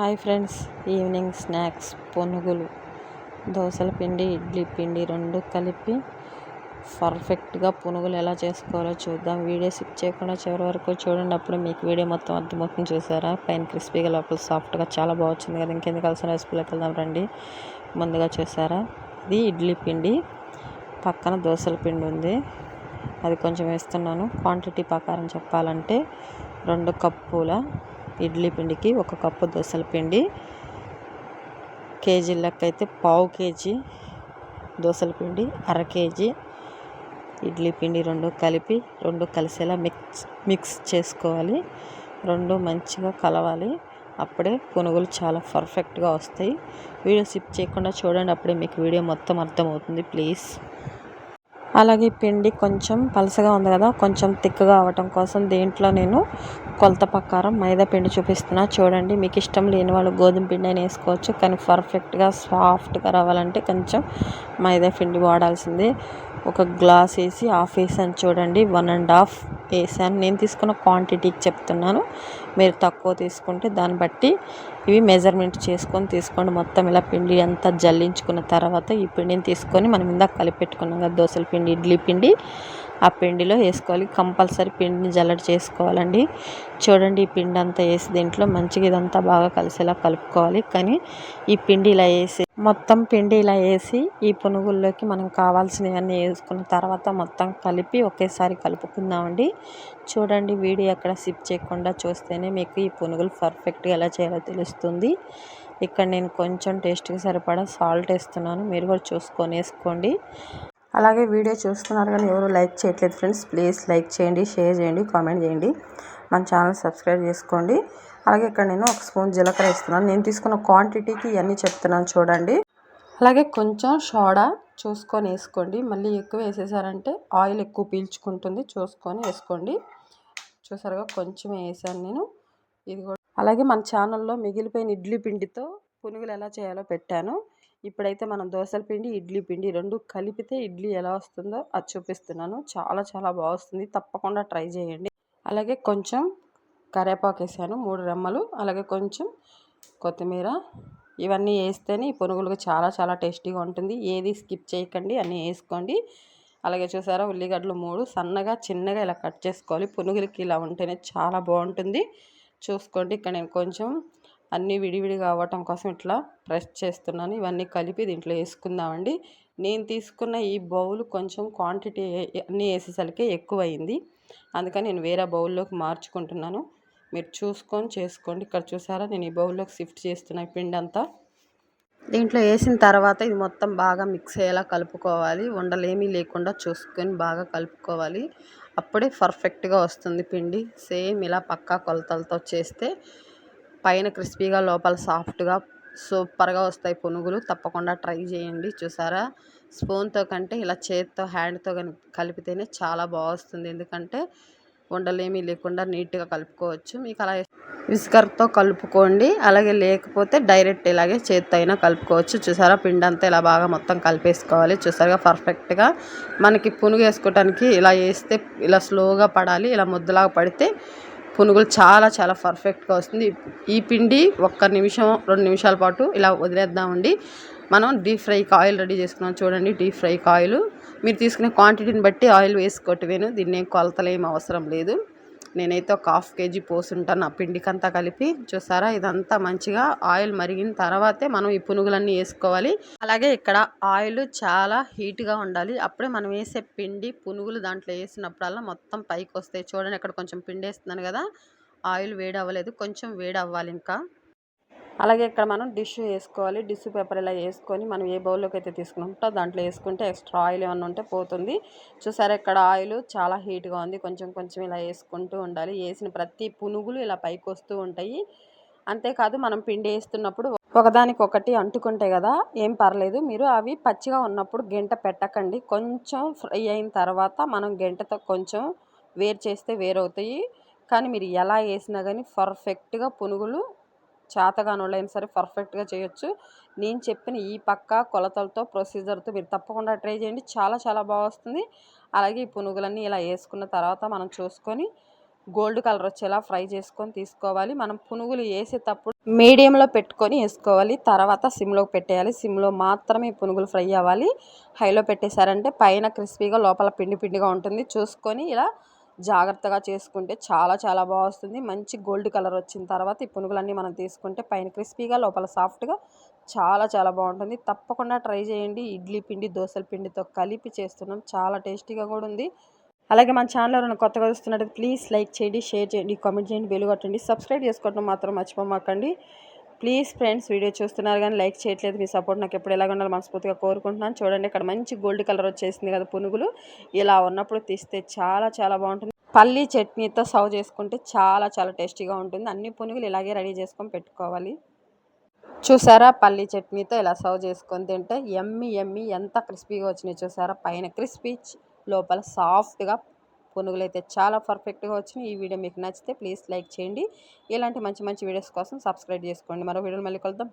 Hi friends evening snacks పునుగులు దోశల పిండి ఇడ్లీ పిండి రెండు కలిపి పర్ఫెక్ట్గా పునుగులు ఎలా చేసుకోవాలో చూద్దాం. వీడియో స్కిప్ చేయకుండా చివరి వరకు చూడండి. అప్పుడు మీకు వీడియో మొత్తం అర్థమవుతుంది చూసారా? పైన క్రిస్పీగా లోపల సాఫ్ట్గా చాలా బాగుంది కదా. ఇంకెందుకు కలిసిన రెసిపీలోకి వెళ్దాం రండి. ముందుగా చూసారా? ఇది ఇడ్లీ పిండి. పక్కన దోశల పిండి ఉంది. అది కొంచెం వేస్తున్నాను. క్వాంటిటీ ప్రకారం చెప్పాలంటే రెండు కప్పుల ఇడ్లీ పిండికి ఒక కప్పు దోశల పిండి కేజీ లెక్క అయితే పావు కేజీ దోశల పిండి అర కేజీ ఇడ్లీ పిండి రెండు కలిపి రెండు కలిసేలా మిక్స్ మిక్స్ చేసుకోవాలి. రెండు మంచిగా కలవాలి. అప్పుడే పునుగులు చాలా పర్ఫెక్ట్గా వస్తాయి. వీడియో స్కిప్ చేయకుండా చూడండి. అప్పుడే మీకు వీడియో మొత్తం అర్థమవుతుంది. ప్లీజ్. అలాగే పిండి కొంచెం పలసగా ఉంది కదా కొంచెం తిక్కగా అవ్వటం కోసం దీంట్లో నేను కొలత ప్రకారం మైదా పిండి చూపిస్తున్నా. చూడండి మీకు ఇష్టం లేని వాళ్ళు గోధుమ పిండి అయినా వేసుకోవచ్చు కానీ పర్ఫెక్ట్గా సాఫ్ట్గా రావాలంటే కొంచెం మైదా పిండి వాడాల్సిందే. ఒక గ్లాస్ వేసి హాఫ్ వేసాను చూడండి వన్ అండ్ హాఫ్ వేసాను నేను తీసుకున్న క్వాంటిటీకి చెప్తున్నాను. మీరు తక్కువ తీసుకుంటే దాన్ని బట్టి ఇవి మెజర్మెంట్ చేసుకొని తీసుకోండి. మొత్తం ఇలా పిండి అంతా జల్లించుకున్న తర్వాత ఈ పిండిని తీసుకొని మనం ఇందాక కలిపెట్టుకున్నాం కదా దోశల పిండి ఇడ్లీ పిండి. ఆ పిండిలో వేసుకోవాలి. కంపల్సరీ పిండిని జల్లడి చేసుకోవాలండి. చూడండి ఈ పిండి అంతా వేసి దీంట్లో మంచిగా ఇదంతా బాగా కలిసేలా కలుపుకోవాలి. కానీ ఈ పిండి ఇలా వేసి మొత్తం పిండి ఇలా వేసి ఈ పునుగుల్లోకి మనం కావాల్సినవన్నీ వేసుకున్న తర్వాత మొత్తం కలిపి ఒకేసారి కలుపుకుందామండి. చూడండి వీడియో ఎక్కడ సిప్ చేయకుండా చూస్తేనే మీకు ఈ పునుగులు పర్ఫెక్ట్గా ఎలా చేయాలో తెలుస్తుంది. ఇక్కడ నేను కొంచెం టేస్ట్కి సరిపడా సాల్ట్ వేస్తున్నాను. మీరు కూడా చూసుకొని వేసుకోండి. అలాగే వీడియో చూస్తున్నారు కానీ ఎవరు లైక్ చేయట్లేదు ఫ్రెండ్స్. ప్లీజ్ లైక్ చేయండి షేర్ చేయండి కామెంట్ చేయండి. మన ఛానల్ సబ్స్క్రైబ్ చేసుకోండి. అలాగే ఇక్కడ నేను ఒక స్పూన్ జీలకర్ర ఇస్తున్నాను నేను తీసుకున్న క్వాంటిటీకి ఇవన్నీ చెప్తున్నాను చూడండి. అలాగే కొంచెం సోడా చూసుకొని వేసుకోండి. మళ్ళీ ఎక్కువ వేసేసారంటే ఆయిల్ ఎక్కువ పీల్చుకుంటుంది. చూసుకొని వేసుకోండి. చూసారుగా కొంచెం వేసాను నేను. ఇది కూడా అలాగే మన ఛానల్లో మిగిలిపోయిన ఇడ్లీ పిండితో పునుగులు ఎలా చేయాలో పెట్టాను. ఇప్పుడైతే మనం దోశల పిండి ఇడ్లీ పిండి రెండు కలిపితే ఇడ్లీ ఎలా వస్తుందో అది చూపిస్తున్నాను. చాలా చాలా బాగుస్తుంది తప్పకుండా ట్రై చేయండి. అలాగే కొంచెం కరివేపాకు వేసాను మూడు రెమ్మలు అలాగే కొంచెం కొత్తిమీర. ఇవన్నీ వేస్తేనే ఈ పునుగులు చాలా చాలా టేస్టీగా ఉంటుంది. ఏది స్కిప్ చేయకండి అన్నీ వేసుకోండి. అలాగే చూసారా ఉల్లిగడ్డలు మూడు. సన్నగా చిన్నగా ఇలా కట్ చేసుకోవాలి. పునుగులకి ఇలా ఉంటేనే చాలా బాగుంటుంది. చూసుకోండి ఇక్కడ నేను కొంచెం అన్నీ విడివిడిగా అవ్వటం కోసం ఇట్లా ప్రెస్ చేస్తున్నాను. ఇవన్నీ కలిపి దీంట్లో వేసుకుందామండి. నేను తీసుకున్న ఈ బౌల్ కొంచెం క్వాంటిటీ అన్నీ వేసేసరికి ఎక్కువ అయింది అందుకని నేను వేరే బౌల్లోకి మార్చుకుంటున్నాను. మీరు చూసుకొని చేసుకోండి. ఇక్కడ చూసారా? నేను ఈ బౌల్లోకి షిఫ్ట్ చేస్తున్నా పిండి అంతా దీంట్లో వేసిన తర్వాత ఇది మొత్తం బాగా మిక్స్ అయ్యేలా కలుపుకోవాలి. ఉండలేమీ లేకుండా చూసుకొని బాగా కలుపుకోవాలి. అప్పుడే పర్ఫెక్ట్గా వస్తుంది పిండి. సేమ్ ఇలా పక్కా కొలతలతో చేస్తే పైన క్రిస్పీగా లోపల సాఫ్ట్గా సూపర్గా వస్తాయి పునుగులు. తప్పకుండా ట్రై చేయండి. చూసారా? స్పూన్తో కంటే ఇలా చేతితో హ్యాండ్తో కానీ కలిపితేనే చాలా బాగుస్తుంది ఎందుకంటే ఉండలేమి లేకుండా నీట్గా కలుపుకోవచ్చు. మీకు అలా విస్కర్తో కలుపుకోండి. అలాగే లేకపోతే డైరెక్ట్ ఇలాగే చేత్తో అయినా కలుపుకోవచ్చు. చూసారా? పిండి అంతా ఇలా బాగా మొత్తం కలిపేసుకోవాలి. చూసారుగా? పర్ఫెక్ట్గా మనకి పునుగు వేసుకోవటానికి ఇలా వేస్తే ఇలా స్లోగా పడాలి. ఇలా ముద్దలాగా పడితే పునుగులు చాలా చాలా పర్ఫెక్ట్గా వస్తుంది. ఈ పిండి ఒక్క నిమిషం రెండు నిమిషాల పాటు ఇలా వదిలేద్దామండి. మనం డీప్ ఫ్రైకి ఆయిల్ రెడీ చేసుకున్నాం. చూడండి డీప్ ఫ్రైకి ఆయిల్. మీరు తీసుకునే క్వాంటిటీని బట్టి ఆయిల్ వేసుకోవటమేను. దీన్ని కొలతలు ఏం అవసరం లేదు. నేనైతే ఒక హాఫ్ కేజీ పోసుంటాను ఆ పిండికంతా కలిపి. చూసారా? ఇదంతా మంచిగా ఆయిల్ మరిగిన తర్వాతే మనం ఈ పునుగులన్నీ వేసుకోవాలి. అలాగే ఇక్కడ ఆయిల్ చాలా హీట్గా ఉండాలి. అప్పుడే మనం వేసే పిండి పునుగులు దాంట్లో వేసినప్పుడల్లా మొత్తం పైకి వస్తాయి చూడండి ఇక్కడ కొంచెం పిండి వేస్తున్నాను కదా. ఆయిల్ వేడి అవ్వలేదు కొంచెం వేడి అవ్వాలి ఇంకా. అలాగే ఇక్కడ మనం డిష్ వేసుకోవాలి. డిష్ పేపర్ ఇలా వేసుకొని మనం ఏ బౌల్లోకి అయితే తీసుకుంటో దాంట్లో వేసుకుంటే ఎక్స్ట్రా ఆయిల్ ఏమన్నా ఉంటే పోతుంది. చూసారా ఇక్కడ ఆయిల్ చాలా హీట్గా ఉంది. కొంచెం కొంచెం ఇలా వేసుకుంటూ ఉండాలి. వేసిన ప్రతి పునుగులు ఇలా పైకి వస్తూ ఉంటాయి. అంతేకాదు మనం పిండి వేస్తున్నప్పుడు ఒకదానికి ఒకటి అంటుకుంటాయి కదా ఏం పర్లేదు. మీరు అవి పచ్చిగా ఉన్నప్పుడు గంట పెట్టకండి. కొంచెం ఫ్రై అయిన తర్వాత మనం గంటతో కొంచెం వేరు చేస్తే వేరవుతాయి. కానీ మీరు ఎలా వేసినా కానీ పర్ఫెక్ట్గా పునుగులు చేతగానోళ్ళైనా సరే పర్ఫెక్ట్గా చేయొచ్చు. నేను చెప్పిన ఈ పక్క కొలతలతో ప్రొసీజర్తో మీరు తప్పకుండా ట్రై చేయండి. చాలా చాలా బాగా వస్తుంది. అలాగే ఈ పునుగులన్నీ ఇలా వేసుకున్న తర్వాత మనం చూసుకొని గోల్డ్ కలర్ వచ్చేలా ఫ్రై చేసుకొని తీసుకోవాలి. మనం పునుగులు వేసేటప్పుడు మీడియంలో పెట్టుకొని వేసుకోవాలి. తర్వాత సిమ్లో పెట్టేయాలి. సిమ్లో మాత్రమే పునుగులు ఫ్రై అవ్వాలి. హైలో పెట్టేశారంటే పైన క్రిస్పీగా లోపల పిండి పిండిగా ఉంటుంది. చూసుకొని ఇలా జాగ్రత్తగా చేసుకుంటే చాలా చాలా బాగా వస్తుంది మంచి గోల్డ్ కలర్ వచ్చిన తర్వాత ఈ పునుగులన్నీ మనం తీసుకుంటే పైన క్రిస్పీగా లోపల సాఫ్ట్గా చాలా చాలా బాగుంటుంది. తప్పకుండా ట్రై చేయండి. ఇడ్లీ పిండి దోశల పిండితో కలిపి చేస్తున్నాం. చాలా టేస్టీగా కూడా ఉంది. అలాగే మన ఛానల్ ఎవరైనా కొత్తగా చూస్తున్నట్టు ప్లీజ్ లైక్ చేయండి షేర్ చేయండి కామెంట్ చేయండి బెల్ కొట్టండి. సబ్స్క్రైబ్ చేసుకోవడం మాత్రం మర్చిపోమాకండి. ప్లీజ్ ఫ్రెండ్స్ వీడియో చూస్తున్నారు కానీ లైక్ చేయట్లేదు. మీ సపోర్ట్ నాకు ఎప్పుడు ఎలాగ ఉండాలి మనస్ఫూర్తిగా కోరుకుంటున్నాను. చూడండి ఇక్కడ మంచి గోల్డ్ కలర్ వచ్చేసింది కదా పునుగులు. ఇలా ఉన్నప్పుడు తీస్తే చాలా చాలా బాగుంటుంది. పల్లీ చట్నీతో సర్వ్ చేసుకుంటే చాలా చాలా టేస్టీగా ఉంటుంది. అన్ని పునుగులు ఇలాగే రెడీ చేసుకొని పెట్టుకోవాలి. చూసారా? పల్లీ చట్నీతో ఇలా సర్వ్ చేసుకొని తింటే ఎమ్మి ఎమ్మి ఎంత క్రిస్పీగా వచ్చినాయి చూసారా? పైన క్రిస్పీ లోపల సాఫ్ట్గా పునుగులు అయితే చాలా పర్ఫెక్ట్గా వచ్చినాయి. ఈ వీడియో మీకు నచ్చితే ప్లీజ్ లైక్ చేయండి. ఇలాంటి మంచి మంచి వీడియోస్ కోసం సబ్స్క్రైబ్ చేసుకోండి. మరో వీడియోలు మళ్ళీ కలుద్దాం.